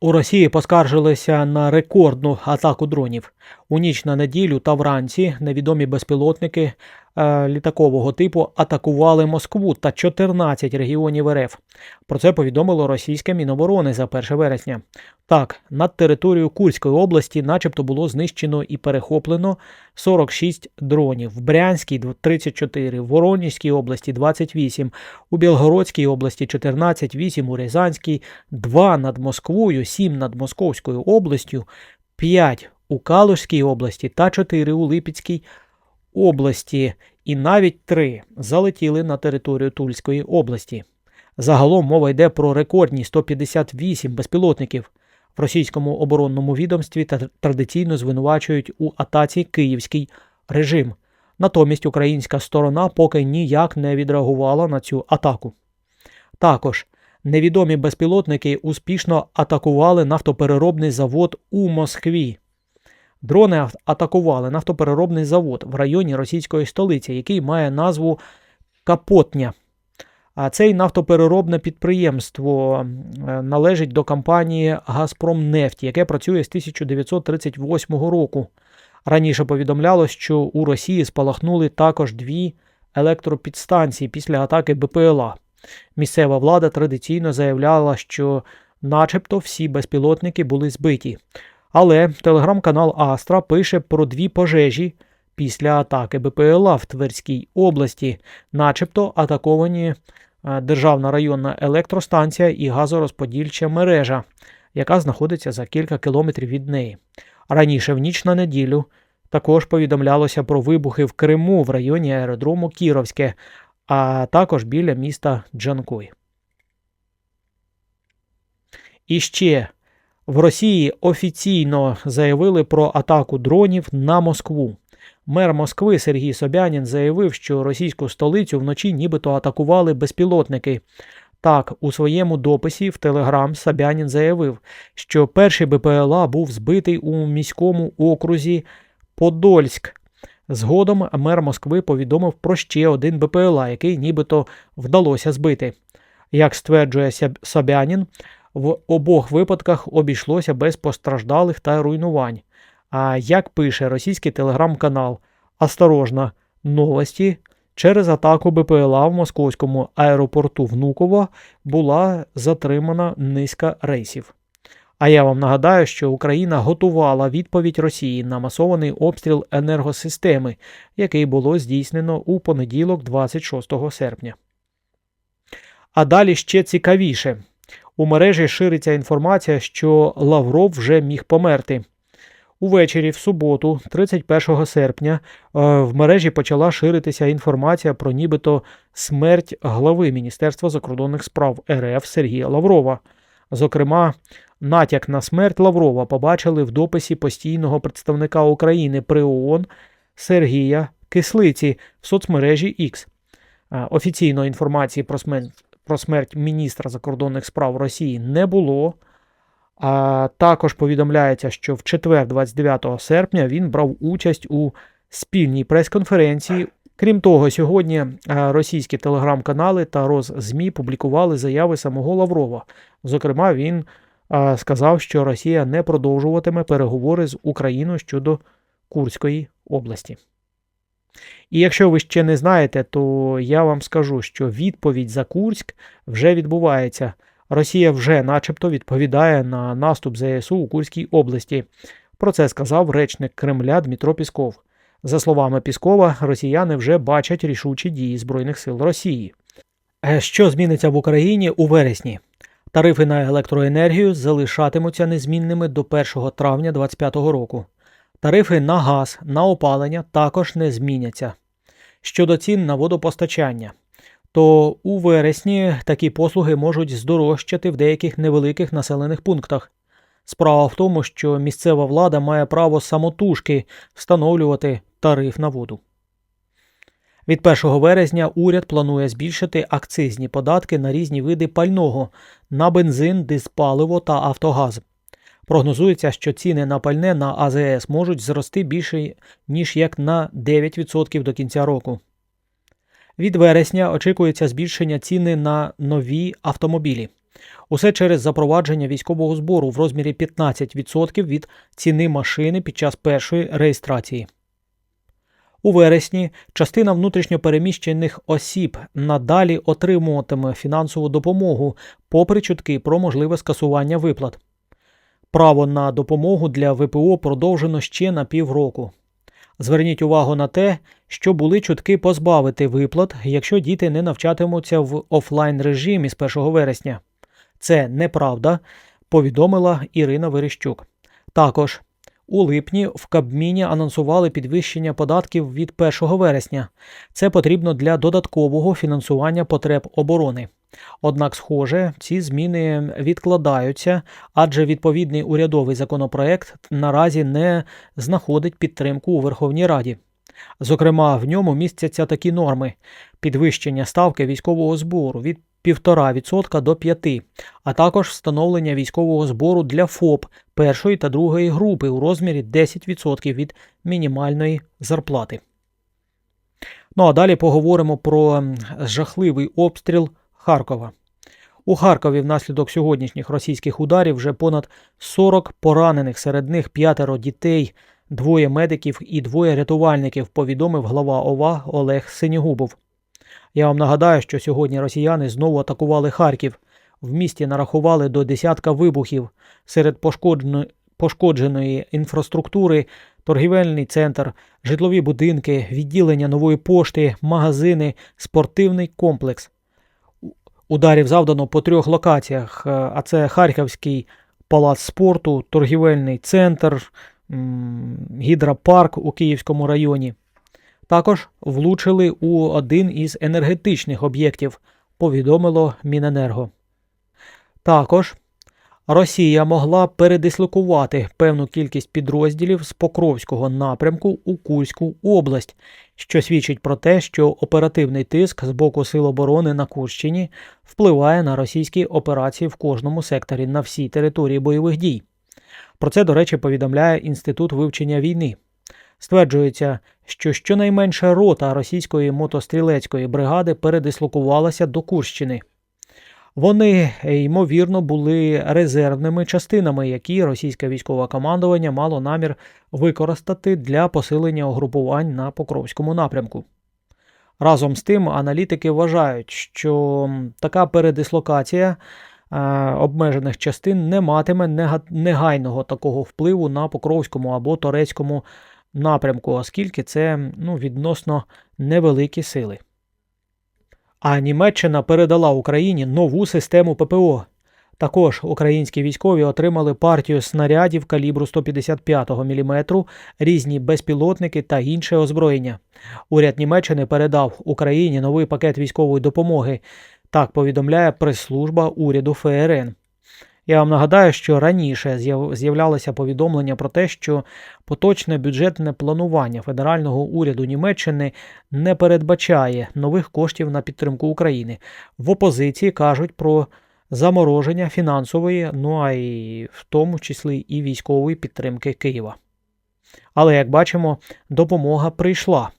У Росії поскаржилися на рекордну атаку дронів. У ніч на неділю та вранці невідомі безпілотники літакового типу атакували Москву та 14 регіонів РФ. Про це повідомило російське Міноборони за 1 вересня. Так, над територією Курської області, начебто, було знищено і перехоплено 46 дронів. В Брянській 34, в Воронезькій області 28, у Білгородській області 14, 8 у Рязанській, 2 над Москвою, 7 над Московською областю, 5 у Калужській області та 4 у Липецькій області, і навіть 3 залетіли на територію Тульської області. Загалом мова йде про рекордні 158 безпілотників. В російському оборонному відомстві традиційно звинувачують у атаці київський режим. Натомість українська сторона поки ніяк не відреагувала на цю атаку. Також невідомі безпілотники успішно атакували нафтопереробний завод у Москві. Дрони атакували нафтопереробний завод в районі російської столиці, який має назву Капотня. А цей нафтопереробне підприємство е, належить до компанії Газпромнефть, яке працює з 1938 року. Раніше повідомлялось, що у Росії спалахнули також дві електропідстанції після атаки БПЛА. Місцева влада традиційно заявляла, що начебто всі безпілотники були збиті. Але телеграм-канал Астра пише про дві пожежі після атаки БПЛА в Тверській області, начебто атаковані е, державна районна електростанція і газорозподільча мережа, яка знаходиться за кілька кілометрів від неї. Раніше в ніч на неділю також повідомлялося про вибухи в Криму в районі аеродрому Кіровське, а також біля міста Джанкой. І ще в Росії офіційно заявили про атаку дронів на Москву. Мер Москви Сергій Собянін заявив, що російську столицю вночі нібито атакували безпілотники. Так, у своєму дописі в Телеграм Собянін заявив, що перший БПЛА був збитий у міському окрузі Подольськ. Згодом мер Москви повідомив про ще один БПЛА, який нібито вдалося збити. Як стверджує Собянін, в обох випадках обійшлося без постраждалих та руйнувань. А як пише російський телеграм-канал Осторожно, новості через атаку БПЛА в московському аеропорту Внуково була затримана низка рейсів. А я вам нагадаю, що Україна готувала відповідь Росії на масований обстріл енергосистеми, який було здійснено у понеділок, 26 серпня. А далі ще цікавіше. У мережі шириться інформація, що Лавров вже міг померти. Увечері, в суботу, 31 серпня, е, в мережі почала ширитися інформація про нібито смерть глави Міністерства закордонних справ РФ Сергія Лаврова. Зокрема, натяк на смерть Лаврова побачили в дописі постійного представника України при ООН Сергія Кислиці в соцмережі X. Е, Офіційно інформації про смерть, про смерть міністра закордонних справ Росії не було. А також повідомляється, що в четвер, 29 серпня, він брав участь у спільній прес-конференції. Крім того, сьогодні е, російські телеграм-канали та Роззмі публікували заяви самого Лаврова. Зокрема, він е, сказав, що Росія не продовжуватиме переговори з Україною щодо Курської області. І якщо ви ще не знаєте, то я вам скажу, що відповідь за Курськ вже відбувається. Росія вже начебто відповідає на наступ ЗСУ у Курській області. Про це сказав речник Кремля Дмитро Пісков. За словами Піскова, росіяни вже бачать рішучі дії Збройних сил Росії. Е, Що зміниться в Україні у вересні? Тарифи на електроенергію залишатимуться незмінними до 1 травня 2025 року. Тарифи на газ, на опалення також не зміняться. Щодо цін на водопостачання, то у вересні такі послуги можуть здорожчати в деяких невеликих населених пунктах. Справа в тому, що місцева влада має право самотужки встановлювати тариф на воду. Від 1 вересня уряд планує збільшити акцизні податки на різні види пального на бензин, диспаливо та автогаз. Прогнозується, що ціни на пальне на АЗС можуть зрости більше ніж як на 9% до кінця року. Від вересня очікується збільшення ціни на нові автомобілі. Усе через запровадження військового збору в розмірі 15% від ціни машини під час першої реєстрації. У вересні частина внутрішньопереміщених осіб надалі отримуватиме фінансову допомогу, попри чутки про можливе скасування виплат. Право на допомогу для ВПО продовжено ще на півроку. Зверніть увагу на те, що були чутки позбавити виплат, якщо діти не навчатимуться в офлайн режимі з 1 вересня. Це неправда, повідомила Ірина Верещук. Також у липні в Кабміні анонсували підвищення податків від 1 вересня. Це потрібно для додаткового фінансування потреб оборони. Однак, схоже, ці зміни відкладаються, адже відповідний урядовий законопроект наразі не знаходить підтримку у Верховній Раді. Зокрема, в ньому містяться такі норми: підвищення ставки військового збору від 1,5% до 5%, а також встановлення військового збору для ФОП першої та другої групи у розмірі 10% від мінімальної зарплати. Ну а далі поговоримо про жахливий обстріл Харкова. У Харкові внаслідок сьогоднішніх російських ударів вже понад 40 поранених, серед них п'ятеро дітей, двоє медиків і двоє рятувальників, повідомив глава ОВА Олег Синігубов. Я вам нагадаю, що сьогодні росіяни знову атакували Харків. В місті нарахували до десятка вибухів серед пошкодженої, інфраструктури, торгівельний центр, житлові будинки, відділення нової пошти, магазини, спортивний комплекс. Ударів завдано по трьох локаціях: е, а це Харківський палац спорту, торгівельний центр, гідропарк у Київському районі. Також влучили у один із енергетичних об'єктів, повідомило Міненерго. Також Росія могла передислокувати певну кількість підрозділів з Покровського напрямку у Курську область, що свідчить про те, що оперативний тиск з боку Сил оборони на Курщині впливає на російські операції в кожному секторі на всій території бойових дій. Про це, до речі, повідомляє Інститут вивчення війни. Стверджується, що щонайменше рота російської мотострілецької бригади передислокувалася до Курщини. Вони, е, ймовірно, були резервними частинами, які російське військове командування мало намір використати для посилення угрупувань на Покровському напрямку. Разом з тим, аналітики вважають, що така передислокація е, обмежених частин не матиме негайного такого впливу на Покровському або Торецькому напрямку, оскільки це ну, відносно невеликі сили. А Німеччина передала Україні нову систему ППО. Також українські військові отримали партію снарядів калібру 155 мм, різні безпілотники та інше озброєння. Уряд Німеччини передав Україні новий пакет військової допомоги. Так повідомляє прес-служба уряду ФРН. Я вам нагадаю, що раніше з'яв- з'являлося повідомлення про те, що поточне бюджетне планування федерального уряду Німеччини не передбачає нових коштів на підтримку України. В опозиції кажуть про замороження фінансової, ну а й в тому числі і військової підтримки Києва. Але як бачимо, допомога прийшла.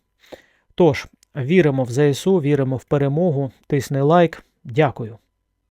Тож, віримо в ЗСУ, віримо в перемогу. Тисни лайк. Дякую.